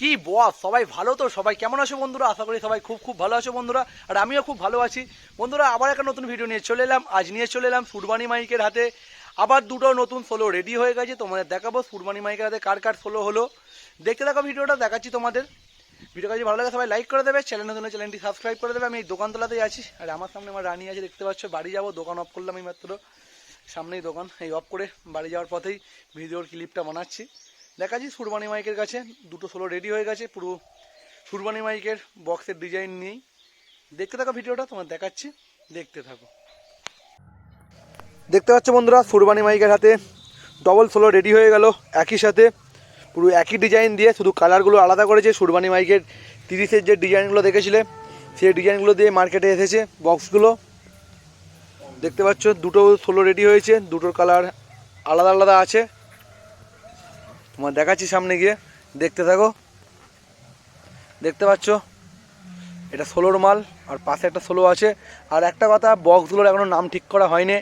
কি বস সবাই ভালো তো? সবাই কেমন আছো বন্ধুরা? আশা করি সবাই খুব খুব ভালো আছো বন্ধুরা। আর আমিও খুব ভালো আছি। বন্ধুরা, আবার একটা নতুন ভিডিও নিয়ে চলে এলাম। আজ নিয়ে চলে এলাম ফুরবানি মাইকের হাতে। আবার দুটো নতুন সোলো রেডি হয়ে গেছে। তোমাদের দেখাবো ফুরবানি মাইকের হাতে কার কার সোলো হলো। দেখতে থাকো ভিডিওটা, দেখাচ্ছি তোমাদের। ভিডিও কাছে ভালো লাগে সবাই লাইক করে দেবে। চ্যানেল নতুন চ্যানেলটি সাবস্ক্রাইব করে দেবে। আমি এই দোকানতলাতেই আছি। আর আমার সামনে আমার রানী আছে, দেখতে পাচ্ছ। বাড়ি যাব, দোকান অফ করলাম এই মাত্র সামনেই দোকান, এই অফ করে বাড়ি যাওয়ার পথেই ভিডিওর ক্লিপটা বানাচ্ছি। দেখাচ্ছি সুরবানি মাইকের কাছে। দুটো সোলো রেডি হয়ে গেছে, পুরো সুরবানি মাইকের বক্সের ডিজাইন নিয়েই। দেখতে থাকো ভিডিওটা, তোমার দেখাচ্ছি, দেখতে থাকো। দেখতে পাচ্ছ বন্ধুরা সুরবানি মাইকের হাতে ডবল সোলো রেডি হয়ে গেল, একই সাথে পুরো একই ডিজাইন দিয়ে শুধু কালারগুলো আলাদা করেছে। সুরবানি মাইকের তিরিশের যে ডিজাইনগুলো দেখেছিলে, সেই ডিজাইনগুলো দিয়ে মার্কেটে এসেছে বক্সগুলো দেখতে পাচ্ছ, দুটো সোলো রেডি হয়েছে, দুটোর কালার আলাদা আলাদা আছে। তোমার দেখাচ্ছি সামনে গিয়ে। দেখতে থাকো। দেখতে পাচ্ছ? এটা ষোলোর মাল, আর পাশে একটা ষোলো আছে। আর একটা কথা, বক্সগুলোর এখনও নাম ঠিক করা হয়নি।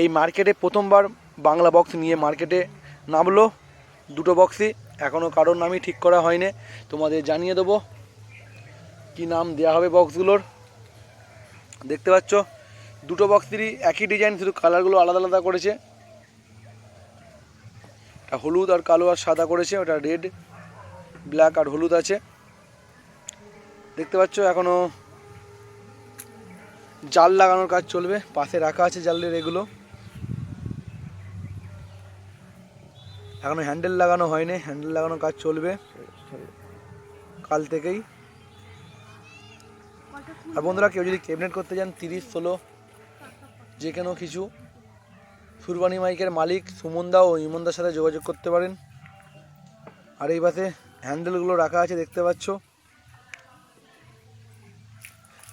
এই মার্কেটে প্রথমবার বাংলা বক্স নিয়ে মার্কেটে নামলো দুটো বক্সই। এখনও কারোর নামই ঠিক করা হয়নি। তোমাদের জানিয়ে দেবো কি নাম দেওয়া হবে বক্সগুলোর। দেখতে পাচ্ছ? দুটো বক্সেরই একই ডিজাইন, শুধু কালারগুলো আলাদা আলাদা করেছে। এটা হলুদ আর কালো আর সাদা করেছে, ওটা রেড ব্ল্যাক আর হলুদ আছে। দেখতে পাচ্ছ এখনও জাল লাগানোর কাজ চলবে, পাশে রাখা আছে জালের এগুলো। এখনও হ্যান্ডেল লাগানো হয়নি হ্যান্ডেল লাগানোর কাজ চলবে কাল থেকেই। আর বন্ধুরা, কেউ যদি ক্যাবিনেট করতে যান তিরিশ, ষোলো, যে কোনো কিছু। সুরবানি মাইকের মালিক সুমনদা ও ইমনদার সাথে যোগাযোগ করতে পারেন। আর এই পাশে হ্যান্ডেলগুলো রাখা আছে, দেখতে পাচ্ছ?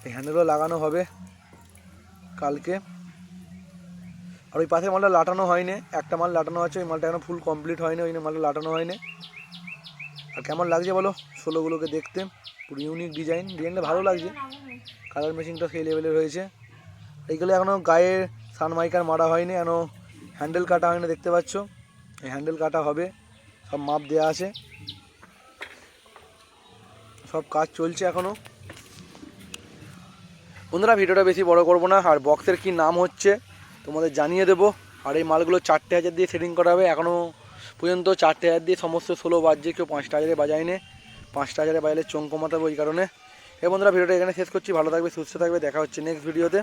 এই হ্যান্ডেলগুলো লাগানো হবে কালকে। আর ওই পাশে মালটা লাটানো হয়নি, একটা মাল লাটানো আছে, ওই মালটা এখনও ফুল কমপ্লিট হয়নি, ওই মালটা লাটানো হয়নি। আর কেমন লাগছে বলো? ষোলোগুলোকে দেখতে, পুরো ইউনিক ডিজাইন ডিজাইনটা ভালো লাগছে। কালার মেশিনটা সেই লেভেলের হয়েছে। এইগুলো এখনও গায়ে সানমাইকার মারা হয়নি এখনও হ্যান্ডেল কাটা হয়নি, দেখতে পাচ্ছ? এই হ্যান্ডেল কাটা হবে, সব মাপ দেওয়া আছে। সব কাজ চলছে এখনও বন্ধুরা, ভিডিওটা বেশি বড় করব না। আর বক্সের কি নাম হচ্ছে, তোমাদের জানিয়ে দেবো। আর এই মালগুলো চারটে হাজার দিয়ে সেটিং করা হবে। এখনও পর্যন্ত চারটে হাজার দিয়ে সমস্ত ষোলো বাজছে, কেউ পাঁচটা হাজারে বাজায়নি। পাঁচটা হাজারে বাজালে চোখ কমাতে হবে ওই কারণে। এই বন্ধুরা, ভিডিওটা এখানে শেষ করছি। ভালো থাকবে, সুস্থ থাকবে। দেখা হচ্ছে নেক্সট ভিডিওতে